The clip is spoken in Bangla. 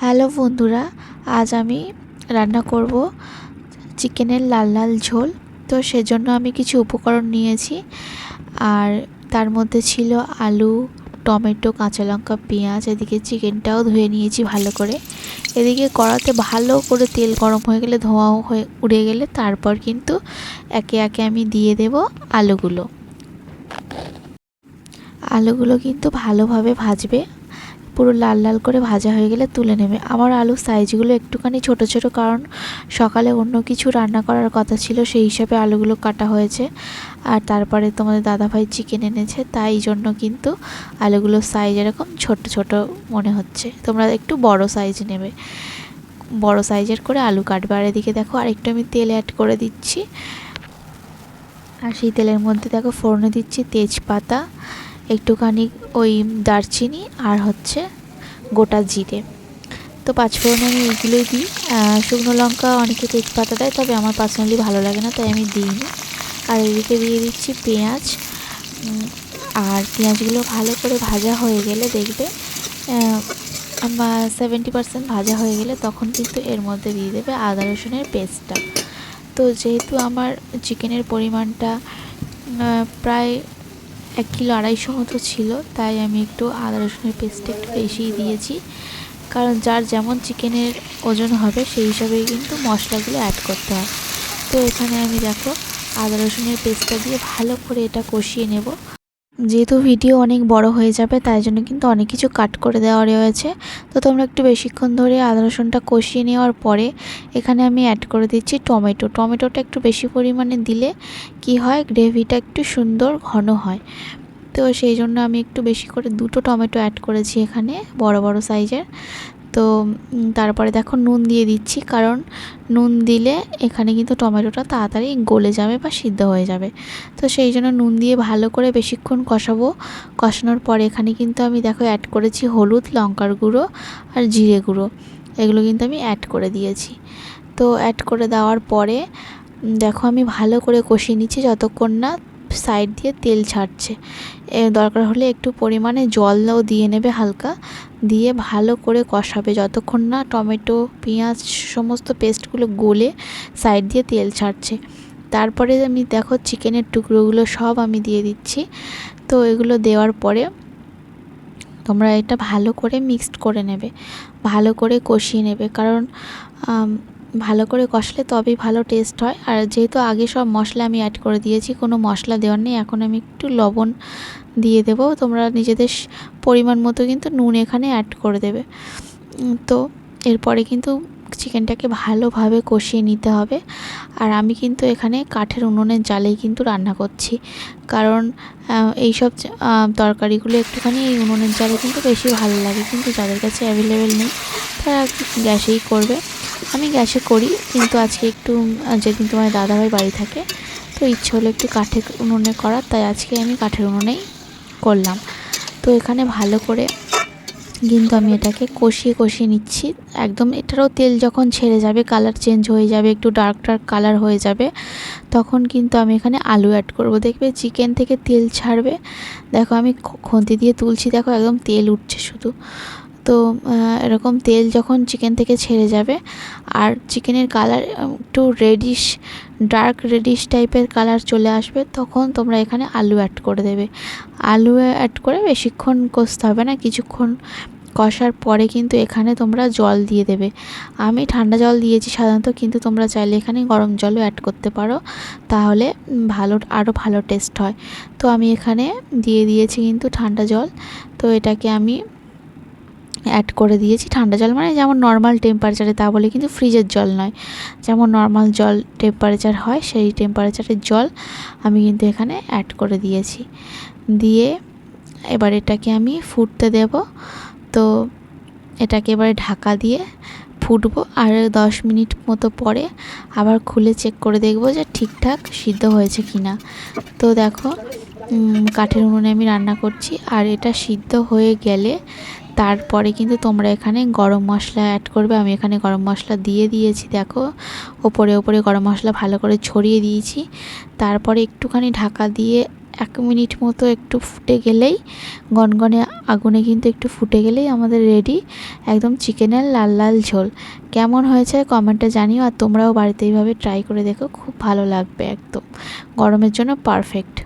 হ্যালো বন্ধুরা, আজ আমি রান্না করব চিকেনের লাল লাল ঝোল। তো সেজন্য আমি কিছু উপকরণ নিয়েছি। আর তার মধ্যে ছিল আলু, টমেটো, কাঁচা লঙ্কা, পেঁয়াজ, এদিকে চিকেনটাও ধুয়ে নিয়েছি ভালো করে। এদিকে কড়াতে ভালো করে তেল গরম হয়ে গেলে ধোঁয়া হয়ে উড়ে গেলে তারপর কিন্তু একে একে আমি দিয়ে দেব আলুগুলো। আলুগুলো কিন্তু ভালোভাবে ভাজবে। পুরো লাল লাল করে ভাজা হয়ে গেলে তুলে নেবে। আমার আলুর সাইজগুলো একটুখানি ছোট ছোট কারণ সকালে অন্য কিছু রান্না করার কথা ছিল, সেই হিসাবে আলুগুলো কাটা হয়েছে। আর তারপরে তোমাদের দাদাভাই চিকেন এনেছে, তাই জন্য কিন্তু আলুগুলোর সাইজ এরকম ছোট ছোট মনে হচ্ছে। তোমরা একটু বড় সাইজ নেবে। বড় সাইজের করে আলু কাটবে। আর এদিকে দেখো আরেকটু আমি তেল অ্যাড করে দিচ্ছি। আর সেই তেলের মধ্যে দেখো ফোড়নে দিচ্ছি তেজপাতা। একটুখানি ওই দারচিনি আর হচ্ছে গোটা জিরে। তো পাঁচফোড়নে আমি এইগুলোই দিই। শুকনো লঙ্কা অনেকে তেজপাতা দেয়, তবে আমার পার্সোনালি ভালো লাগে না, তাই আমি দিইনি। আর এদিকে দিয়ে দিচ্ছি পেঁয়াজ। আর পেঁয়াজগুলো ভালো করে ভাজা হয়ে গেলে দেখবে সেভেন্টি পার্সেন্ট ভাজা হয়ে গেলে তখন কিন্তু এর মধ্যে দিয়ে দেবে আদা রসুনের পেস্টটা। তো যেহেতু আমার চিকেনের পরিমাণটা প্রায় এক কিলো আড়াইশো মতো ছিল, তাই আমি একটু আদা রসুনের পেস্টটা একটু বেশিই দিয়েছি। কারণ যার যেমন চিকেনের ওজন হবে, সেই হিসাবেই কিন্তু মশলাগুলো অ্যাড করতে হয়। তো এখানে আমি দেখো, আদা রসুনের পেস্টটা দিয়ে ভালো করে এটা কষিয়ে নেব। যেহেতু ভিডিও অনেক বড় হয়ে যাবে, তাই জন্য কিন্তু অনেক কিছু কাট করে দেওয়া রয়েছে। তো তোমরা একটু বেশিক্ষণ ধরে আদা রসুনটা কষিয়ে নেওয়ার পরে এখানে আমি অ্যাড করে দিচ্ছি টমেটো। টমেটোটা একটু বেশি পরিমাণে দিলে কি হয়, গ্রেভিটা একটু সুন্দর ঘন হয়। তো সেই জন্য আমি একটু বেশি করে দুটো টমেটো অ্যাড করেছি এখানে, বড় বড় সাইজের তো তারপরে দেখো নুন দিয়ে দিচ্ছি, কারণ নুন দিলে এখানে কিন্তু টমেটোটা তাড়াতাড়ি গলে যাবে বা সিদ্ধ হয়ে যাবে। তো সেই জন্য নুন দিয়ে ভালো করে বেশিক্ষণ কষাবো। কষানোর পরে এখানে কিন্তু আমি দেখো অ্যাড করেছি হলুদ, লঙ্কার গুঁড়ো আর জিরে গুঁড়ো। এগুলো কিন্তু আমি অ্যাড করে দিয়েছি। তো অ্যাড করে দেওয়ার পরে দেখো আমি ভালো করে কষিয়ে নিচ্ছি যতক্ষণ না সাইড দিয়ে তেল ছাড়ছে। দরকার হলে একটু পরিমাণে জলও দিয়ে নেবে হালকা। দিয়ে ভালো করে কষাবে যতক্ষণ না টমেটো, পেঁয়াজ সমস্ত পেস্টগুলো গলে সাইড দিয়ে তেল ছাড়ছে। তারপরে আমি দেখো চিকেনের টুকরোগুলো সব আমি দিয়ে দিচ্ছি। তো এগুলো দেওয়ার পরে তোমরা এটা ভালো করে মিক্সড করে নেবে। ভালো করে কষিয়ে নেবে। কারণ ভালো করে কষলে তবেই ভালো টেস্ট হয়। আর যেহেতু আগে সব মশলা আমি অ্যাড করে দিয়েছি, কোনো মশলা দেওয়ার নেই, এখন আমি একটু লবণ দিয়ে দেবো। তোমরা নিজেদের পরিমাণ মতো কিন্তু নুন এখানে অ্যাড করে দেবে। তো এরপরে কিন্তু চিকেনটাকে ভালোভাবে কষিয়ে নিতে হবে। আর আমি কিন্তু এখানে কাঠের উনুনের জালেই কিন্তু রান্না করছি। কারণ এই সব তরকারিগুলো একটুখানি এই উনুনের জালে কিন্তু বেশি ভালো লাগে। কিন্তু যাদের কাছে অ্যাভেলেবেল নেই, তারা গ্যাসেই করবে। আমি গ্যাসে করি, কিন্তু আজকে একটু যেদিন তোমার দাদাভাই বাড়ি থাকে, তো ইচ্ছে হলো একটু কাঠের উনুনে করার, তাই আজকে আমি কাঠের উনুনেই করলাম। তো এখানে ভালো করে কিন্তু আমি এটাকে কষিয়ে কষিয়ে নিচ্ছি। একদম এটারও তেল যখন ছেড়ে যাবে কালার চেঞ্জ হয়ে যাবে, একটু ডার্ক ডার্ক কালার হয়ে যাবে, তখন কিন্তু আমি এখানে আলু অ্যাড করব। দেখবে চিকেন থেকে তেল ছাড়বে। দেখো আমি খন্তি দিয়ে তুলছি, দেখো একদম তেল উঠছে শুধু। তো এরকম তেল যখন চিকেন থেকে ছেড়ে যাবে, আর চিকেনের কালার একটু রেডিশ ডার্ক রেডিশ টাইপের কালার চলে আসবে, তখন তোমরা এখানে আলু অ্যাড করে দেবে। আলু অ্যাড করে বেশিক্ষণ কষতে হবে না, কিছুক্ষণ কষার পরে কিন্তু এখানে তোমরা জল দিয়ে দেবে। আমি ঠান্ডা জল দিয়েছি সাধারণত, কিন্তু তোমরা চাইলে এখানে গরম জলও অ্যাড করতে পারো, তাহলে ভালো, আরও ভালো টেস্ট হয়। তো আমি এখানে দিয়ে দিয়েছি কিন্তু ঠান্ডা জল, তো এটাকে আমি অ্যাড করে দিয়েছি। ঠান্ডা জল মানে যেমন নর্মাল টেম্পারেচারে তা বলে, কিন্তু ফ্রিজের জল নয়। যেমন নর্মাল জল টেম্পারেচার হয়, সেই টেম্পারেচারের জল আমি কিন্তু এখানে অ্যাড করে দিয়েছি। দিয়ে এবার এটাকে আমি ফুটতে দেব। তো এটাকে এবারে ঢাকা দিয়ে ফুটবো। আর দশ মিনিট মতো পরে আবার খুলে চেক করে দেখব যে ঠিকঠাক সিদ্ধ হয়েছে কি না তো দেখো কাঠের উনুনে আমি রান্না করছি আর এটা সিদ্ধ হয়ে গেলে তারপরে কিন্তু তোমরা এখানে গরম মশলা অ্যাড করবে। আমি এখানে গরম মশলা দিয়ে দিয়েছি, দেখো। ওপরে ওপরে গরম মশলা ভালো করে ছড়িয়ে দিয়েছি। তারপরে একটুখানি ঢাকা দিয়ে এক মিনিট মতো একটু ফুটে গেলেই গনগনে আগুনে কিন্তু একটু ফুটে গেলেই আমাদের রেডি একদম চিকেনের লাল লাল ঝোল। কেমন হয়েছে কমেন্টে জানিও আর তোমরাও বাড়িতে এইভাবে ট্রাই করে দেখো, খুব ভালো লাগবে একদম। গরমের জন্য পারফেক্ট